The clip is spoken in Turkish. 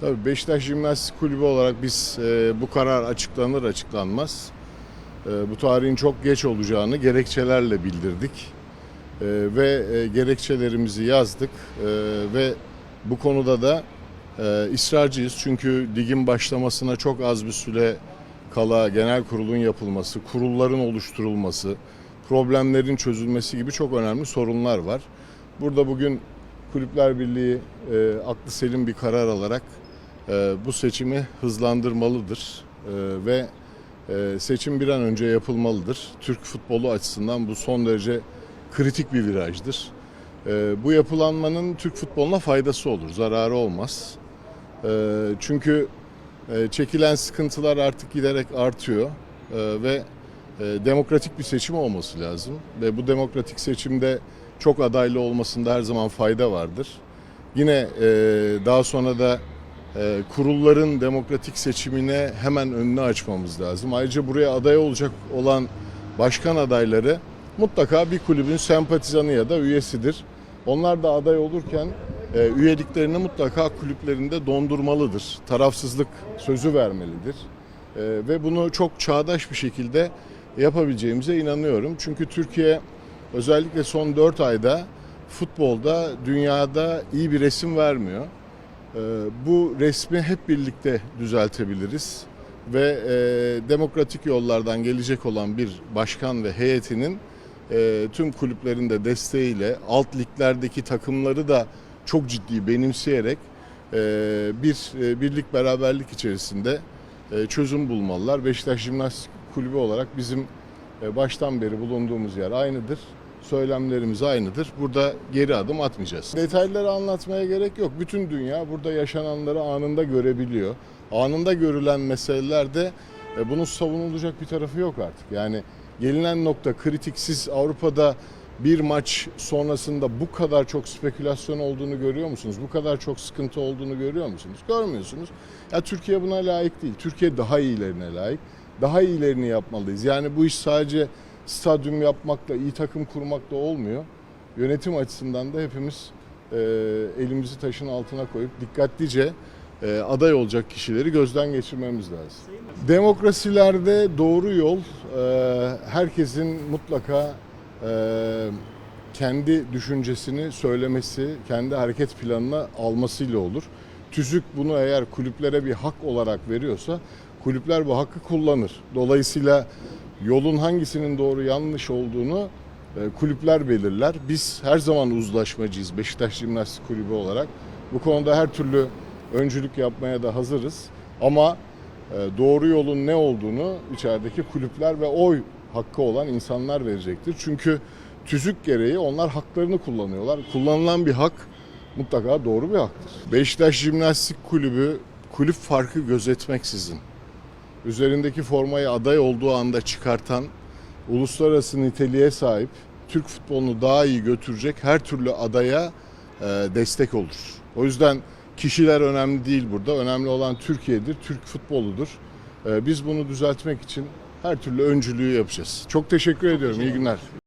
Tabii Beşiktaş Jimnastik Kulübü olarak biz e, bu karar açıklanır açıklanmaz e, bu tarihin çok geç olacağını gerekçelerle bildirdik E, ve e, gerekçelerimizi yazdık E, ve bu konuda da e, ısrarcıyız çünkü ligin başlamasına çok az bir süre kala genel kurulun yapılması, kurulların oluşturulması, problemlerin çözülmesi gibi çok önemli sorunlar var. Burada bugün Kulüpler Birliği e, aklı selim bir karar alarak bu seçimi hızlandırmalıdır E, ve e, seçim bir an önce yapılmalıdır. Türk futbolu açısından bu son derece kritik bir virajdır. E, bu yapılanmanın Türk futboluna faydası olur, zararı olmaz. Çünkü e, çekilen sıkıntılar artık giderek artıyor ve e, demokratik bir seçim olması lazım ve bu demokratik seçimde çok adaylı olmasında her zaman fayda vardır. Yine daha sonra da kurulların demokratik seçimine hemen önünü açmamız lazım. Ayrıca buraya aday olacak olan başkan adayları mutlaka bir kulübün sempatizanı ya da üyesidir. Onlar da aday olurken e, üyeliklerini mutlaka kulüplerinde dondurmalıdır. Tarafsızlık sözü vermelidir. E, ve bunu çok çağdaş bir şekilde yapabileceğimize inanıyorum. Çünkü Türkiye özellikle son 4 ayda futbolda dünyada iyi bir resim vermiyor. Ee, Bu resmi hep birlikte düzeltebiliriz ve e, demokratik yollardan gelecek olan bir başkan ve heyetinin e, tüm kulüplerin de desteğiyle alt liglerdeki takımları da çok ciddi benimseyerek e, bir e, birlik beraberlik içerisinde e, çözüm bulmalılar. Beşiktaş Jimnastik Kulübü olarak bizim e, baştan beri bulunduğumuz yer aynıdır. Söylemlerimiz aynıdır. Burada geri adım atmayacağız. Detayları anlatmaya gerek yok. Bütün dünya burada yaşananları anında görebiliyor. Anında görülen meselelerde e, bunun savunulacak bir tarafı yok artık. Yani gelinen nokta kritik. Siz Avrupa'da bir maç sonrasında bu kadar çok spekülasyon olduğunu görüyor musunuz? Bu kadar çok sıkıntı olduğunu görüyor musunuz? Görmüyorsunuz. Ya Türkiye buna layık değil. Türkiye daha iyilerine layık. Daha iyilerini yapmalıyız. Yani bu iş sadece stadyum yapmakla, iyi takım kurmakla olmuyor. Yönetim açısından da hepimiz e, elimizi taşın altına koyup dikkatlice e, aday olacak kişileri gözden geçirmemiz lazım. Demokrasilerde doğru yol e, herkesin mutlaka e, kendi düşüncesini söylemesi, kendi hareket planını almasıyla olur. TÜZÜK bunu eğer kulüplere bir hak olarak veriyorsa kulüpler bu hakkı kullanır. Dolayısıyla yolun hangisinin doğru yanlış olduğunu e, kulüpler belirler. Biz her zaman uzlaşmacıyız Beşiktaş Jimnastik Kulübü olarak. Bu konuda her türlü öncülük yapmaya da hazırız. Ama e, doğru yolun ne olduğunu içerideki kulüpler ve oy hakkı olan insanlar verecektir. Çünkü tüzük gereği onlar haklarını kullanıyorlar. Kullanılan bir hak mutlaka doğru bir haktır. Beşiktaş Jimnastik Kulübü kulüp farkı gözetmeksizin üzerindeki formayı aday olduğu anda çıkartan uluslararası niteliğe sahip Türk futbolunu daha iyi götürecek her türlü adaya e, destek olur. O yüzden kişiler önemli değil burada. Önemli olan Türkiye'dir, Türk futboludur. E, biz bunu düzeltmek için her türlü öncülüğü yapacağız. Çok teşekkür ediyorum. İyi günler.